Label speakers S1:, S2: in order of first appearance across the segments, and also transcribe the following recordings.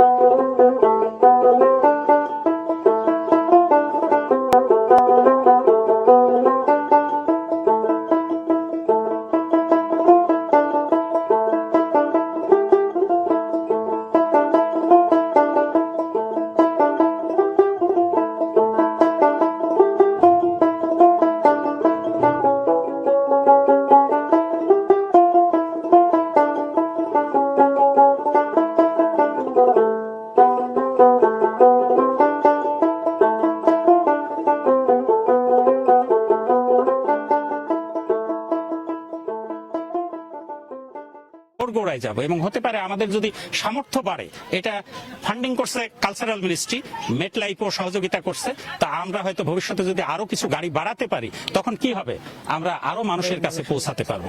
S1: Thank you. গোড়ায় যাব। এবং হতে পারে আমাদের যদি সামর্থ্য বাড়ে, এটা ফান্ডিং করছে কালচারাল মিনিস্ট্রি মেটলাইফও সহযোগিতা করছে, তা আমরা হয়তো ভবিষ্যতে যদি আরও কিছু গাড়ি বাড়াতে পারি, তখন কি হবে? আমরা আরও মানুষের কাছে পৌঁছাতে পারব।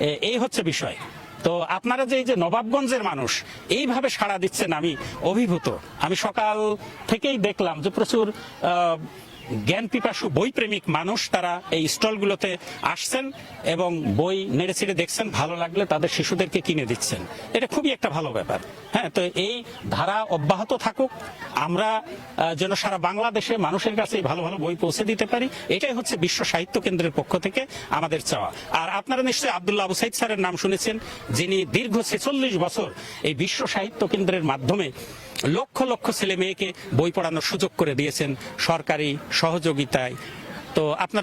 S1: এই হচ্ছে বিষয়। তো আপনারা যে এই যে নবাবগঞ্জের মানুষ, এইভাবে সাড়া দিচ্ছেন আমি অভিভূত। আমি সকাল থেকেই দেখলাম যে প্রচুর জ্ঞান পিপাসু বই প্রেমিক মানুষ তারা এই স্টলগুলোতে আসছেন এবং বই নেড়ে ছেড়ে দেখছেন, ভালো লাগলে তাদের শিশুদেরকে কিনে দিচ্ছেন। এটা খুবই একটা ভালো ব্যাপার। হ্যাঁ তো এই ধারা অব্যাহত থাকুক। আমরা যেন সারা বাংলাদেশে মানুষের কাছে ভালো ভালো বই পৌঁছে দিতে পারি। এটাই হচ্ছে বিশ্ব সাহিত্য কেন্দ্রের পক্ষ থেকে আমাদের চাওয়া। আর আপনারা নিশ্চয়ই আব্দুল্লাহ আবু সাইদ স্যারের নাম শুনেছেন, যিনি দীর্ঘ ছেচল্লিশ বছর এই বিশ্ব সাহিত্য কেন্দ্রের মাধ্যমে লক্ষ লক্ষ ছেলে মেয়েকে বই পড়ানোর সুযোগ করে দিয়েছেন সরকারি সহযোগিতায়। তো আপনার